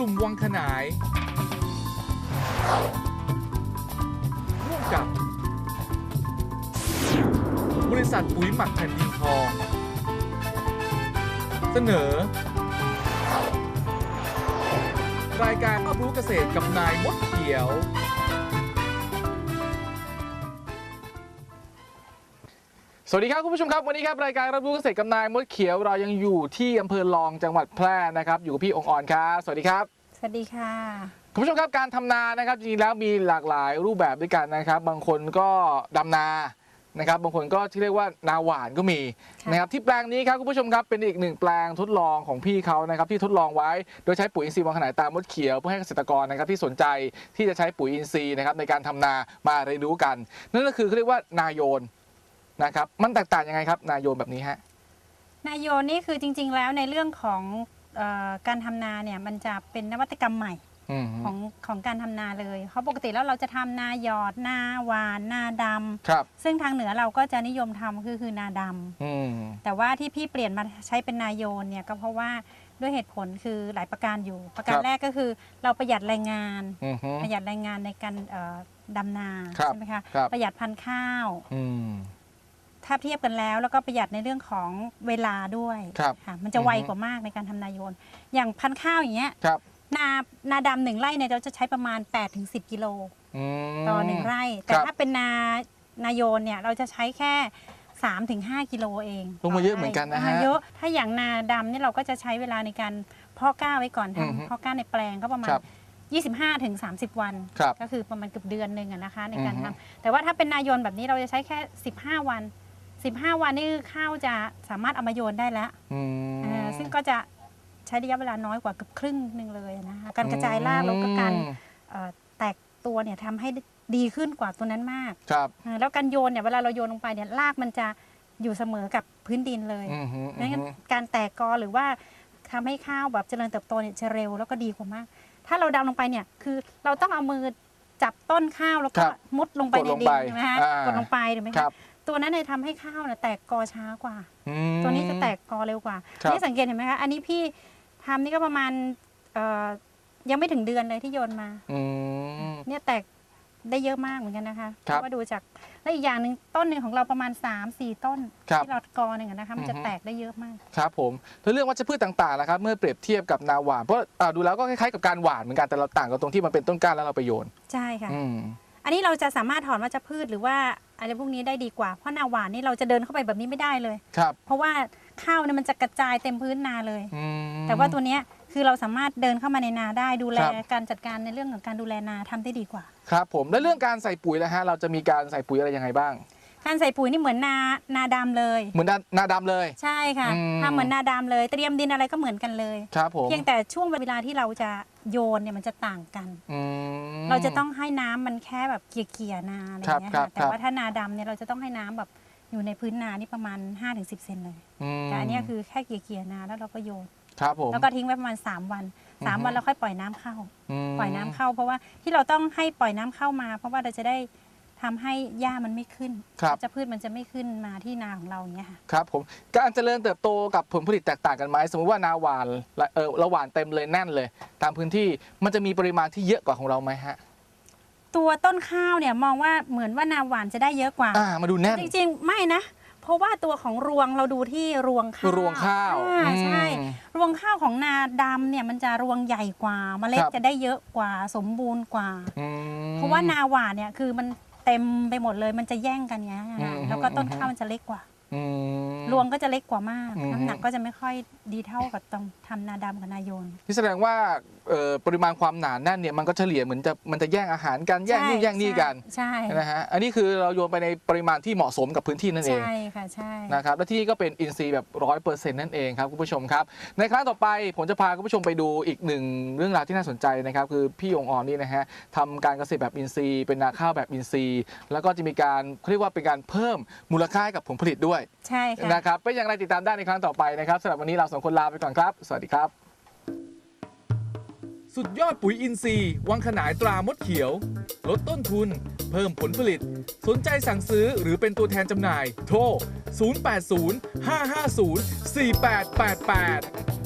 ลุ่มวังขนาย ร่วมกับ บริษัทปุ๋ยหมักแผ่นดินทอง เสนอ รายการรอบรู้เกษตรกับนายมดเขียว สวัสดีครับคุณผู้ชมครับวันนี้ครับรายการรับรู้เกษตรกับนายมดเขียวเรายังอยู่ที่อำเภอลองจังหวัดแพร่นะครับ อยู่กับพี่องค์อ่อนครับสวัสดีครับ สวัสดีค่ะคุณผู้ชมครับการทำนานะครับจริงๆแล้วมีหลากหลายรูปแบบด้วยกันนะครับ บางคนก็ดำนานะครับ บางคนก็ที่เรียกว่านาหวานก็มีค่ะนะครับที่แปลงนี้ครับคุณผู้ชมครับเป็นอีกหนึ่งแปลงทดลองของพี่เขานะครับที่ทดลองไว้ โดยใช้ปุ๋ยอินทรีย์วังขนายตามมดเขียวเพื่อให้เกษตรกรนะครับที่สนใจที่จะใช้ปุ๋ยอินทรีย์นะครับในการทำนามาเรียนรู้กัน นั่นก็คือเขาเรียกว่านายโยน นะครับ มันแตกต่างยังไงครับ นายโยนแบบนี้ฮะ นายโยนนี่คือจริง ๆ แล้วในเรื่องของเออการทำนาเนี่ยมันจะเป็นนวัตกรรมใหม่ อืมของของการทำนาเลยเพราะปกติแล้วเราจะทำนาหยอดนาหวานนาดำครับ ซึ่งทางเหนือเราก็จะนิยมทำคือคือนาดำอืม แต่ว่าที่พี่เปลี่ยนมาใช้เป็นนาโยนเนี่ยก็เพราะว่าด้วยเหตุผลคือหลายประการอยู่ ประการแรกก็คือเราประหยัดแรงงาน อืมฮึประหยัดแรงงานในการเอ่อดำนาครับใช่ไหมคะครับ ประหยัดพันธุ์ข้าว อืม ถ้าเทียบกันแล้ว แล้วก็ประหยัดในเรื่องของเวลาด้วยครับค่ะมันจะไวกว่ามากในการทำนาโยน อย่างพันธุ์ข้าวอย่างเงี้ยครับ นานาดำหนึ่งไร่เนี่ยเราจะใช้ประมาณ 8-10ถึง10กิโลอืมต่อหนึ่งไร่ แต่ครับ ถ้าเป็นนานาโยนเนี่ยเราจะใช้แค่3ถึง5กิโลเองลงมาเยอะเหมือนกันนะฮะาเยอะถ้าอย่างนาดำเนี่ยเราก็จะใช้เวลาในการเพาะกล้าไว้ก่อนอือฮึทำเพาะกล้าในแปลงก็ประมาณ ครับ 25ถึง30 วัน ครับ ก็คือประมาณเกือบเดือนหนึ่งอะนะคะในการอือทำฮึแต่ว่าถ้าเป็นนายนแบบนี้เราจะใช้แค่ 15 วัน 15 วันนี่คือข้าวจะสามารถเอามาโยนได้แล้วอืม อ่าซึ่งก็จะใช้ระยะเวลาน้อยกว่าเกือบครึ่งหนึ่งเลยนะคะการกระจายรากแล้วก็การเอ่อแตกตัวเนี่ยทำให้ดีขึ้นกว่าตัวนั้นมาก ครับอ่าแล้วการโยนเนี่ยเวลาเราโยนลงไปเนี่ยรากมันจะอยู่เสมอกับพื้นดินเลยอืมฮึดังนั้นการแตกกอหรือว่าทำให้ข้าวแบบเจริญเติบโตเนี่ยจะเร็วแล้วก็ดีกว่ามาก ถ้าเราดำลงไปเนี่ยคือเราต้องเอามือจับต้นข้าวแล้วก็มุดลงไปกดในลงดิไปนใช่ไหมคะอ่ากดลงไปถูกไหมครัคะบ ตัวนั้นเนี่ยทำให้ข้าวเนี่ยแตกกอช้ากว่า อืม ตัวนี้จะแตกกอเร็วกว่าครับ นี่สังเกตเห็นไหมคะอันนี้พี่ทำนี่ก็ประมาณเอ่อยังไม่ถึงเดือนเลยที่โยนมา อืม เนี่ยแตกได้เยอะมากเหมือนกันนะคะครับเพาะว่าดูจากและอีกอย่างหนึ่งต้นหนึ่งของเราประมาณ 3 4 ต้นครับที่เรากอหนึ่งอะนะคะมันจะอือฮึ แตกได้เยอะมาก ครับผมแล้วเรื่องวัชพืชต่างๆนะครับ เมื่อเปรียบเทียบกับนาหวาน เพราะอ่าดูแล้วก็คล้ายๆกับการหว่านเหมือนกันแต่เราต่างกันตรงที่มันเป็นต้นกล้าแล้วเราไปโยน ใช่ค่ะ อืม อันนี้เราจะสามารถถอนวัชพืชหรือว่า อะไรพวกนี้ได้ดีกว่า เพราะนาหวานนี่เราจะเดินเข้าไปแบบนี้ไม่ได้เลย ครับเพราะว่าข้าวเนี่ยมันจะกระจายเต็มพื้นนาเลย อืม แต่ว่าตัวเนี้ยคือเราสามารถเดินเข้ามาในนาได้ดูแลครับ การจัดการในเรื่องของการดูแลนาทำได้ดีกว่า ครับผมแล้วเรื่องการใส่ปุ๋ยนะฮะเราจะมีการใส่ปุ๋ยอะไรยังไงบ้าง การใส่ปุ๋ยนี่เหมือนนานาดำเลย เหมือนนานาดำเลย ใช่ค่ะอืม ทำเหมือนนาดำเลย เตรียมดินอะไรก็เหมือนกันเลย ครับผมเพียงแต่ช่วงเวลาที่เราจะโยนเนี่ยมันจะต่างกัน อืม เราจะต้องให้น้ำมันแค่แบบเกี่ยๆนาอะไรอย่างเงี้ยครับค่ะแต่ครับว่าถ้านาดำเนี่ยเราจะต้องให้น้ำแบบอยู่ในพื้นนานี่ประมาณ 5-10เซนเลย มแต่อันเนี้ยคือแค่เกี่ยๆนาแล้วเราก็โยน ครับผม แล้วก็ทิ้งไว้ประมาณ 3 วัน อือฮึ 3 วันแล้วค่อยปล่อยน้ำเข้ามปล่อยน้ำเข้า เพราะว่าที่เราต้องให้ปล่อยน้ำเข้ามา เพราะว่าเราจะได้ ทำให้หญ้ามันไม่ขึ้นครับ จะพืชมันจะไม่ขึ้นมาที่นาของเราอย่างเงี้ยค่ะ ครับผมการเจริญเติบโตกับผลผลิตแตกต่างกันไหมสมมติว่านาหวานเออเราหวานเต็มเลยแน่นเลย ตามพื้นที่มันจะมีปริมาณที่เยอะกว่าของเราไหมฮะตัวต้นข้าวเนี่ยมองว่าเหมือนว่านาหวานจะได้เยอะกว่า อ่ามาดูแน่น จริงๆ ไม่นะ เพราะว่าตัวของรวงเราดูที่รวงข้าวรวงข้าวอ่ใช่ อืมรวงข้าวของนาดำเนี่ยมันจะรวงใหญ่กว่าเมล็ดครับ จะได้เยอะกว่าสมบูรณ์กว่า อืม เพราะว่านาหวานเนี่ยคือมัน เต็มไปหมดเลยมันจะแย่งกันเงี้ยอืมแล้วก็ต้นอืมข้าวมันจะเล็กกว่าอืม รวงก็จะเล็กกว่ามากอืมน้ำหนักก็จะไม่ค่อยดีเท่ากับตอนทำนาดำกับนาโยนที่แสดงว่าเอ่อปริมาณความหนาแน่นเนี่ยมันก็เฉลี่ยเหมือนจะมันจะแย่งอาหารกันแย่งนู่นใช่แย่งนี่กันใช่นะฮะอันนี้คือเราโยนไปในปริมาณที่เหมาะสมกับพื้นที่นั่นเองใช่ค่ะใช่นะครับและที่นี่ก็เป็นอินทรีย์แบบร้อยเปอร์เซ็นต์นั่นเองครับคุณผู้ชมครับ ในครั้งต่อไปผมจะพาคุณผู้ชมไปดูอีกหนึ่งเรื่องราวที่น่าสนใจนะครับคือพี่องค์ออนนี่นะฮะทำการเกษตรแบบอินทรีย์ เป็นนาข้าวแบบอินทรีย์ แล้วก็จะมีการเขาเรียกว่าเป็นการเพิ่มมูลค่าให้กับผลผลิตด้วยใช่ค่ะ นะครับเป็นอย่างไรติดตามได้ในครั้งต่อไปนะครับสำหรับวันนี้เราสองคนลาไปก่อนครับ สวัสดีครับ สุดยอดปุ๋ยอินทรีย์วังขนายตรามดเขียว ลดต้นทุน เพิ่มผลผลิต สนใจสั่งซื้อหรือเป็นตัวแทนจำหน่าย โทร 080 550 4888